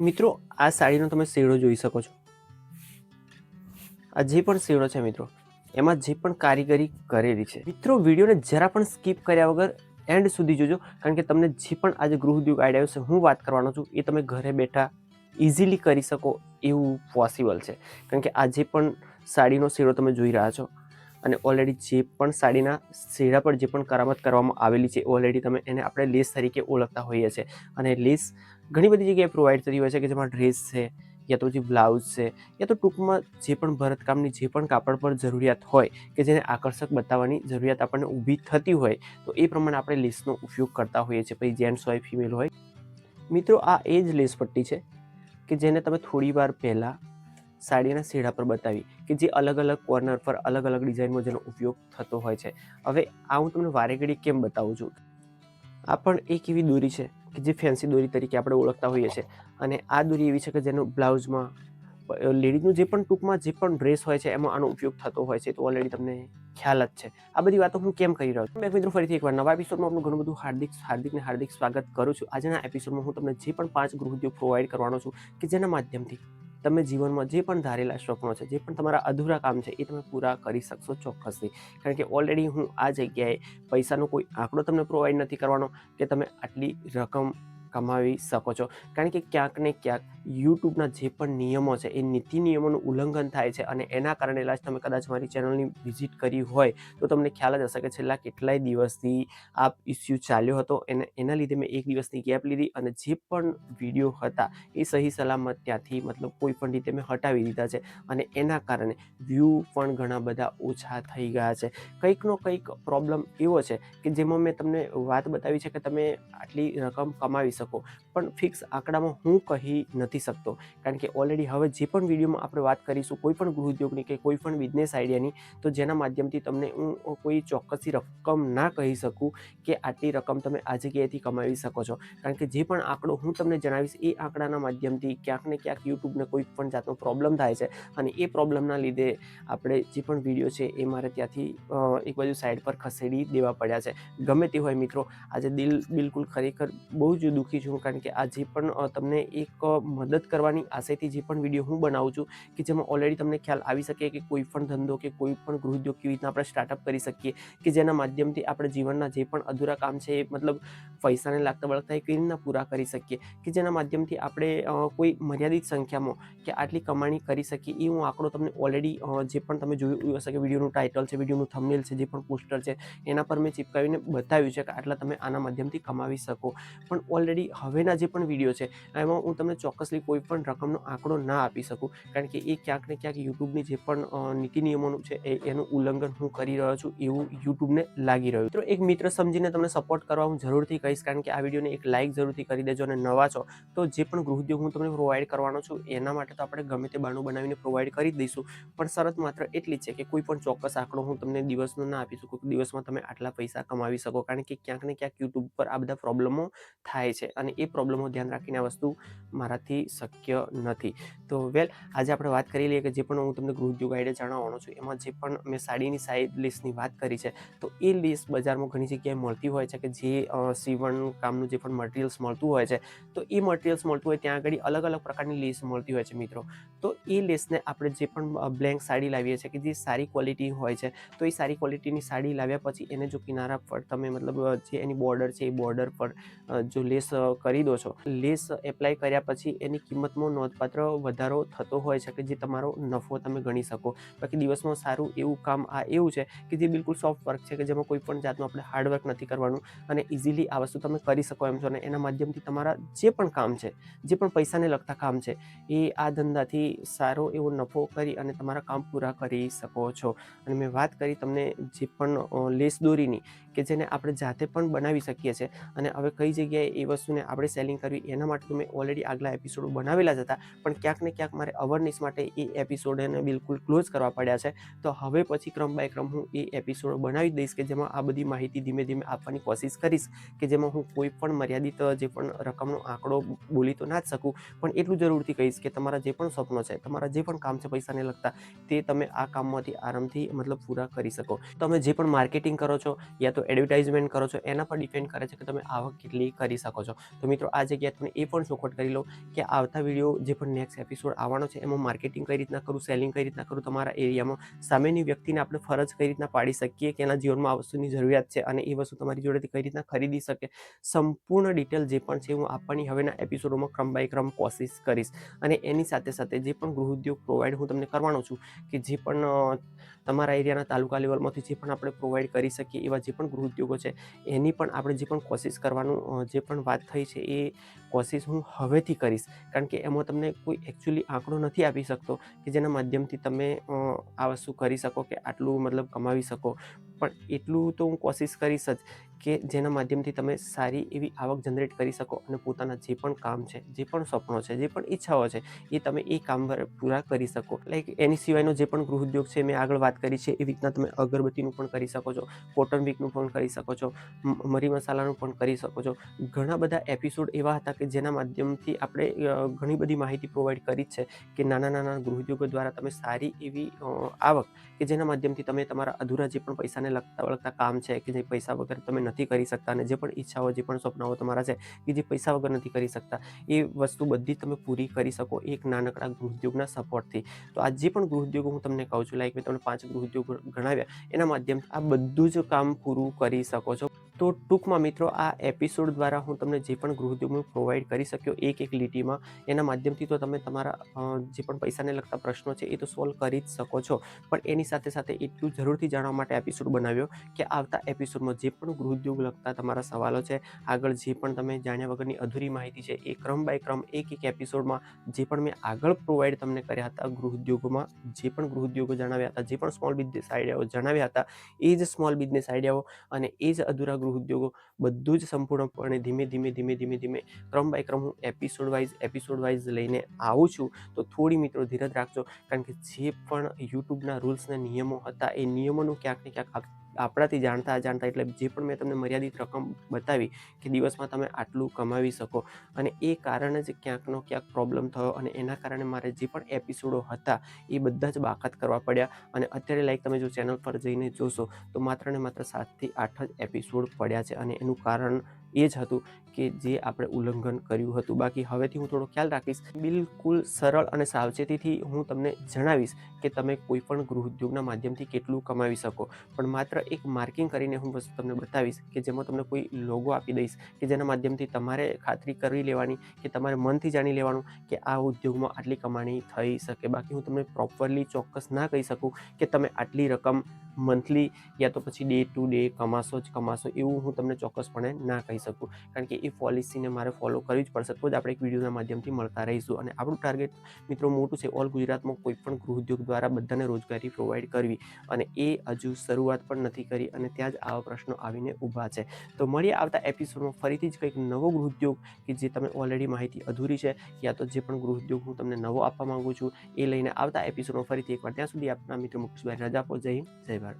મિત્રો, આ સાડીનો તમે શેડો જોઈ શકો છો. આ જે પણ શેડો છે મિત્રો, એમાં જે પણ કારીગરી કરેલી છે. મિત્રો, વિડીયોને જરા પણ સ્કીપ કર્યા વગર એન્ડ સુધી જોજો, કારણ કે તમને જે પણ આજે ગૃહ ઉદ્યોગ આઈડિયા છે હું વાત કરવાનો છું, એ તમે ઘરે બેઠા ઇઝીલી કરી શકો એવું પોસિબલ છે. કારણ કે આ જે પણ સાડીનો શેડો તમે જોઈ રહ્યા છો, અને ઓલરેડી જે પણ સાડીના શેડા પર જે પણ કરામત કરવામાં આવેલી છે ઓલરેડી તમે એને આપણે લેસ તરીકે ઓળખતા હોઈએ છીએ. અને લેસ ઘણી બધી જગ્યાએ પ્રોવાઈડ થતી હોય છે કે જેમાં ડ્રેસ છે, યા તો પછી બ્લાઉઝ છે, યા તો ટૂંકમાં જે પણ ભરતકામની જે પણ કાપડ પર જરૂરિયાત હોય કે જેને આકર્ષક બતાવવાની જરૂરિયાત આપણને ઊભી થતી હોય, તો એ પ્રમાણે આપણે લેસનો ઉપયોગ કરતા હોઈએ છીએ. પછી જેન્ટ્સ હોય ફિમેલ હોય. મિત્રો, આ એ જ લેસ પટ્ટી છે કે જેને તમે થોડી વાર પહેલાં સાડીના શેડા પર બતાવી કે જે અલગ અલગ કોર્નર પર અલગ અલગ ડિઝાઇનમાં જેનો ઉપયોગ થતો હોય છે. હવે આ હું તમને વારે ઘડી કેમ બતાવું છું? આ પણ એક એવી દોરી છે કે જે ફેન્સી દોરી તરીકે આપણે ઓળખતા હોઈએ છીએ. અને આ દોરી એવી છે કે જેનું બ્લાઉઝમાં લેડીઝનું જે પણ ટૂંકમાં જે પણ ડ્રેસ હોય છે એમાં આનો ઉપયોગ થતો હોય છે. તો ઓલરેડી તમને ખ્યાલ જ છે. આ બધી વાતો હું કેમ કરી રહ્યો છું? મેં મિત્રો ફરીથી એકવાર નવા એપિસોડમાં આપનું ઘણું બધું હાર્દિક હાર્દિક ને હાર્દિક સ્વાગત કરું છું. આજના એપિસોડમાં હું તમને જે પણ પાંચ ગૃહ ઉદ્યોગ પ્રોવાઈડ કરવાનો છું કે જેના માધ્યમથી તમે જીવનમાં જે પણ ધારેલા સ્વપ્નો છે, જે પણ તમારા અધૂરા કામ છે, એ તમે પૂરા કરી શકશો ચોક્કસથી. કારણ કે ઓલરેડી હું આ જગ્યાએ પૈસાનો કોઈ આંકડો તમને પ્રોવાઈડ નથી કરવાનો કે તમે આટલી રકમ કમાવી શકો છો. કારણ કે ક્યાંક ને ક્યાંક યુટ્યુબના જે પણ નિયમો છે, એ નીતિ નિયમોનું ઉલ્લંઘન થાય છે અને એના કારણે લાસ્ટ તમે કદાચ મારી ચેનલની વિઝિટ કરી હોય, તો તમને ખ્યાલ જ હશે કે છેલ્લા કેટલાય દિવસથી આ ઇસ્યુ ચાલ્યો હતો. એને, એના લીધે મેં એક દિવસની ગેપ લીધી અને જે પણ વીડિયો હતા, એ સહી સલામત ત્યાંથી મતલબ કોઈ પણ રીતે મેં હટાવી દીધા છે અને એના કારણે વ્યૂ પણ ઘણા બધા ઓછા થઈ ગયા છે. કંઈકનો કંઈક પ્રોબ્લેમ એવો છે કે જેમાં મેં તમને વાત બતાવી છે કે તમે આટલી રકમ કમાવી શકો. પણ ફિક્સ આંકડામાં હું કહી નથી શકતો. કારણ કે ઓલરેડી હવે જે પણ વિડીયોમાં આપણે વાત કરીશું, કોઈ પણ ગૃહ ઉદ્યોગની કે કોઈ પણ બિઝનેસ આઈડિયાની તો જેના માધ્યમથી તમને હું કોઈ ચોક્કસી રકમ ના કહી શકું કે આટલી રકમ તમે આ જગ્યાએથી કમાવી શકો છો. કારણ કે જે પણ આંકડો હું તમને જણાવીશ, એ આંકડાના માધ્યમથી ક્યાંક ને ક્યાંક યુટ્યુબને કોઈ પણ જાતનો પ્રોબ્લેમ થાય છે. અને એ પ્રોબ્લેમના લીધે આપણે જે પણ વીડિયો છે, એ મારે ત્યાંથી એક બાજુ સાઈડ પર ખસેડી દેવા પડ્યા છે. ગમે તે હોય મિત્રો, આજે દિલ બિલકુલ ખરેખર બહુ જ દુઃખી છું, કારણ કે આ જે પણ તમને એક મદદ કરવાની આશયથી જે પણ વીડિયો હું બનાવું છું, કે જેમાં ઓલરેડી તમને ખ્યાલ આવી શકે કે કોઈ પણ ધંધો કે કોઈ પણ ગૃહ ઉદ્યોગ કેવી રીતના આપણે સ્ટાર્ટઅપ કરી શકીએ, કે જેના માધ્યમથી આપણે જીવનના જે પણ અધૂરા કામ છે, એ મતલબ પૈસાને લાગતા વળગતા એ કેવી રીતના પૂરા કરી શકીએ, કે જેના માધ્યમથી આપણે કોઈ મર્યાદિત સંખ્યામાં કે આટલી કમાણી કરી શકીએ, એ હું આંકડો તમને ઓલરેડી જે પણ તમે જોયું હશે કે વિડીયોનું ટાઇટલ છે, વિડીયોનું થંબનેલ છે, જે પણ પોસ્ટર છે, એના પર મેં ચિપકાવીને બતાવ્યું છે કે આટલા તમે આના માધ્યમથી કમાવી શકો. પણ ઓલરેડી હવેના જે પણ વીડિયો છે, એમાં હું તમને ચોક્કસલી કોઈ પણ રકમનો આંકડો ના આપી શકું. કારણ કે એ ક્યાંક ને ક્યાંક યુટ્યુબની જે પણ નીતિ નિયમોનું છે, એ, એનું ઉલ્લંઘન હું કરી રહ્યો છું, એવું યુટ્યુબને લાગી રહ્યું. તો એક મિત્ર સમજીને તમને સપોર્ટ કરવા હું જરૂરથી કહીશ, કારણ કે આ વિડીયોને એક લાઇક જરૂરથી કરી દેજો અને નવા છો, તો જે પણ ગૃહ હું તમને પ્રોવાઈડ કરવાનો છું, એના માટે તો આપણે ગમે તે બાણું બનાવીને પ્રોવાઈડ કરી દઈશું. પણ શરત માત્ર એટલી છે કે કોઈ પણ ચોક્કસ આંકડો હું તમને દિવસનો ના આપી શકું દિવસમાં તમે આટલા પૈસા કમાવી શકો, કારણ કે ક્યાંક ને ક્યાંક યુટ્યુબ પર આ બધા પ્રોબ્લેમો થાય છે અને એ પ્રોબ્લેમો ધ્યાન રાખીને આ વસ્તુ મારાથી શક્ય નથી. તો વેલ, આજે આપણે વાત કરી લઈએ કે જે પણ હું તમને ગૃહ ઉદ્યોગ આઈડિયા જણાવવાનો છું, એમાં જે પણ મેં સાડીની સાઈડ લિસ્ટની વાત કરી છે, તો એ લિસ્ટ બજારમાં ઘણી જગ્યાએ મળતી હોય છે કે જે સીવણ કામનું જે પણ મટીરિયલ્સ મળતું હોય છે, તો એ મટીરિયલ્સ મળતું હોય ત્યાં આગળ અલગ અલગ પ્રકારની લિસ્ટ મળતી હોય છે મિત્રો. તો એ લિસ્ટને આપણે જે પણ બ્લેન્ક સાડી લાવીએ છીએ કે જે સારી ક્વોલિટી હોય છે, તો એ સારી ક્વોલિટીની સાડી લાવ્યા પછી એને જો કિનારા પર તમે મતલબ જે એની બોર્ડર છે એ બોર્ડર પર જો લેસ કરી દો છો? લેસ એપ્લાય કર્યા પછી એની કિંમતમાં નોંધપાત્ર વધારો થતો હોય છે કે જે તમારો નફો તમે ગણી શકો. બાકી દિવસમાં સારું એવું કામ આ એવું છે કે જે બિલકુલ સોફ્ટ વર્ક છે કે જેમાં કોઈ પણ જાતનું આપણે હાર્ડવર્ક નથી કરવાનું અને ઇઝીલી આ વસ્તુ તમે કરી શકો એમ છો અને એના માધ્યમથી તમારા જે પણ કામ છે, જે પણ પૈસાને લગતા કામ છે, એ આ ધંધાથી સારો એવો નફો કરી અને તમારા કામ પૂરા કરી શકો છો. અને મેં વાત કરી તમને જે પણ લેસ દોરીની કે જેને આપણે જાતે પણ બનાવી શકીએ છીએ. અને હવે કઈ જગ્યાએ એ વસ્તુને આપણે સેલિંગ કરવી એના માટે તો મેં ઓલરેડી આગલા એપિસોડો બનાવેલા જ હતા. પણ ક્યાંક ને ક્યાંક મારે અવેરનેસ માટે એ એપિસોડને બિલકુલ ક્લોઝ કરવા પડ્યા છે. તો હવે પછી ક્રમ બાય ક્રમ હું એ એપિસોડ બનાવી દઈશ કે જેમાં આ બધી માહિતી ધીમે ધીમે આપવાની કોશિશ કરીશ કે જેમાં હું કોઈ પણ મર્યાદિત જે પણ રકમનો આંકડો બોલી તો ના જ શકું. પણ એટલું જરૂરથી કહીશ કે તમારા જે પણ સ્વપ્નો છે, તમારા જે પણ કામ છે પૈસાને લગતા, તે તમે આ કામમાંથી આરામથી મતલબ પૂરા કરી શકો. તમે જે પણ માર્કેટિંગ કરો છો, યા તો એડવર્ટાઇઝમેન્ટ કરો છો, એના પર ડિપેન્ડ કરે છે કે તમે આવક કેટલી કરી શકો છો. તો મિત્રો, આ જગ્યાએ તમે એ પણ ચોખવટ કરી લો કે આવતા વીડિયો જે પણ નેક્સ્ટ એપિસોડ આવવાનો છે, એમાં માર્કેટિંગ કઈ રીતના કરું સેલિંગ કઈ રીતના કરું, તમારા એરિયામાં સામેની વ્યક્તિને આપણે ફરજ કઈ રીતના પાડી શકીએ કે એના જીવનમાં આ વસ્તુની જરૂરિયાત છે અને એ વસ્તુ તમારી જોડેથી કઈ રીતના ખરીદી શકે. સંપૂર્ણ ડિટેલ જે પણ છે, હું આપવાની હવેના એપિસોડોમાં ક્રમ બાય ક્રમ કોશિશ કરીશ. અને એની સાથે સાથે જે પણ ગૃહ ઉદ્યોગ પ્રોવાઈડ હું તમને કરવાનો છું કે જે પણ તમારા એરિયાના તાલુકા લેવલમાંથી જે પણ આપણે પ્રોવાઈડ કરી શકીએ એવા જે પણ ગૃહ ઉદ્યોગો છે. એની પણ આપણે જે પણ કોશિશ કરવાનું જે પણ વાત થઈ છે એ કોશિશ હું હવેથી કરીશ. કારણ કે એમાં તમને કોઈ એકચ્યુઅલી આંકડો નથી આપી શકતો કે જેના માધ્યમથી તમે આ વસ્તુ કરી શકો કે આટલું મતલબ કમાવી શકો. પણ એટલું તો હું કોશિશ કરીશ જ કે જેના માધ્યમથી તમે સારી એવી આવક જનરેટ કરી શકો અને પોતાના જે પણ કામ છે, જે પણ સપનો છે, જે પણ ઈચ્છાઓ છે, એ તમે એ કામ પૂરા કરી શકો. લાઈક એની સિવાયનો જે પણ ગૃહ ઉદ્યોગ છે, મેં આગળ વાત કરી છે, એવી રીતના તમે અગરબત્તીનું પણ કરી શકો છો કોટન વીકનું પણ કરી શકો છો મરી મસાલાનું પણ કરી શકો છો. ઘણા બધા એપિસોડ એવા હતા કે જેના માધ્યમથી આપણે ઘણી બધી માહિતી પ્રોવાઈડ કરી જ છે કે નાના નાના ગૃહ ઉદ્યોગો દ્વારા તમે સારી એવી આવક કે જેના માધ્યમથી તમે તમારા અધૂરા જે પણ પૈસાને લગતા વળગતા કામ છે કે જે પૈસા વગર તમે નથી કરી શકતા અને જે પણ ઈચ્છાઓ, જે પણ સ્વપ્નાઓ તમારા છે કે જે પૈસા વગર નથી કરી શકતા, એ વસ્તુ બધી તમે પૂરી કરી શકો એક નાનકડા ગૃહ ઉદ્યોગના સપોર્ટથી. તો આ જે પણ ગૃહદ્યોગો હું તમને કહું છું લાઈક મેં તમને પાંચ ગૃહ ઉદ્યોગો ગણાવ્યા, એના માધ્યમથી આ બધું જ કામ પૂરું કરી શકો છો. તો ટૂંકમાં મિત્રો, આ એપિસોડ દ્વારા હું તમને જે પણ ગૃહ ઉદ્યોગ પ્રોવાઈડ કરી શક્યો, એક એક લીટીમાં, એના માધ્યમથી તો તમે તમારા જે પણ પૈસાને લગતા પ્રશ્નો છે એ તો સોલ્વ કરી જ શકો છો. પણ એની સાથે સાથે એટલું જરૂરથી જાણવા માટે એપિસોડ બનાવ્યો કે આવતા એપિસોડમાં જે પણ ગૃહ ઉદ્યોગ લગતા તમારા સવાલો છે, આગળ જે પણ તમે જાણ્યા વગરની અધૂરી માહિતી છે એ ક્રમ બાય ક્રમ એક એક એપિસોડમાં જે પણ મેં આગળ પ્રોવાઈડ તમને કર્યા હતા ગૃહ ઉદ્યોગોમાં જે પણ ગૃહ ઉદ્યોગો જણાવ્યા હતા, જે પણ સ્મોલ બિઝનેસ આઈડિયાઓ જણાવ્યા હતા, એ જ સ્મોલ બિઝનેસ આઈડિયાઓ અને એ જ અધૂરા ગૃહ ઉદ્યોગો બધું જ સંપૂર્ણપણે ધીમે ધીમે ધીમે ધીમે ધીમે ક્રમ બાય ક્રમ હું એપિસોડ વાઇઝ એપિસોડ વાઇઝ લઈને આવું છું. તો થોડી મિત્રો ધીરજ રાખજો. કારણ કે જે પણ યુટ્યુબના રૂલ્સ અને નિયમો હતા, એ નિયમોનું ક્યાંક ને ક્યાંક આપણાથી જાણતા અજાણતા, એટલે જે પણ મેં તમને મર્યાદિત રકમ બતાવી કે દિવસમાં તમે આટલું કમાવી શકો. અને એ કારણે જ ક્યાંકનો ક્યાંક પ્રોબ્લેમ થયો અને એના કારણે મારે જે પણ એપિસોડો હતા, એ બધા જ બાકાત કરવા પડ્યા. અને અત્યારે લાઈક તમે જો ચેનલ પર જઈને જોશો, તો માત્ર ને માત્ર સાતથી આઠ જ એપિસોડ પડ્યા છે અને એનું કારણ એ જ હતું કે જે આપણે ઉલ્લંઘન કર્યું હતું. બાકી હવેથી હું થોડો ખ્યાલ રાખીશ. બિલકુલ સરળ અને સાવચેતીથી હું તમને જણાવીશ કે તમે કોઈ પણ ગૃહ ઉદ્યોગના માધ્યમથી કેટલું કમાવી શકો. પણ માત્ર એક માર્કિંગ કરીને હું વસ્તુ તમને બતાવીશ કે જેમાં તમને કોઈ લોગો આપી દઈશ કે જેના માધ્યમથી તમારે ખાતરી કરી લેવાની, કે તમારે મનથી જાણી લેવાનું કે આ ઉદ્યોગમાં આટલી કમાણી થઈ શકે. બાકી હું તમને પ્રોપરલી ચોક્કસ ના કહી શકું કે તમે આટલી રકમ મંથલી યા તો પછી ડે ટુ ડે કમાશો જ કમાશો, એવું હું તમને ચોક્કસપણે ના કહી શકું. કારણ કે એ પોલિસીને મારે ફોલો કરવી જ પડશે, તો જ આપણે એક વિડીયોના માધ્યમથી મળતા રહીશું. અને આપણું ટાર્ગેટ મિત્રો મોટું છે ઓલ ગુજરાતમાં કોઈ પણ ગૃહ ઉદ્યોગ દ્વારા બધાને રોજગારી પ્રોવાઈડ કરવી. અને એ હજુ શરૂઆત પણ નથી કરી અને ત્યાં જ આવા પ્રશ્નો આવીને ઊભા છે. તો મળીએ આવતા એપિસોડમાં ફરીથી જ કંઈક નવો ગૃહ ઉદ્યોગ કે જે તમે ઓલરેડી માહિતી અધૂરી છે, યા તો જે પણ ગૃહ ઉદ્યોગ હું તમને નવો આપવા માંગુ છું, એ લઈને આવતા એપિસોડમાં ફરીથી એકવાર. ત્યાં સુધી આપના મિત્રો મુકેશભાઈ રજા આપો જય હિન્દ, જય that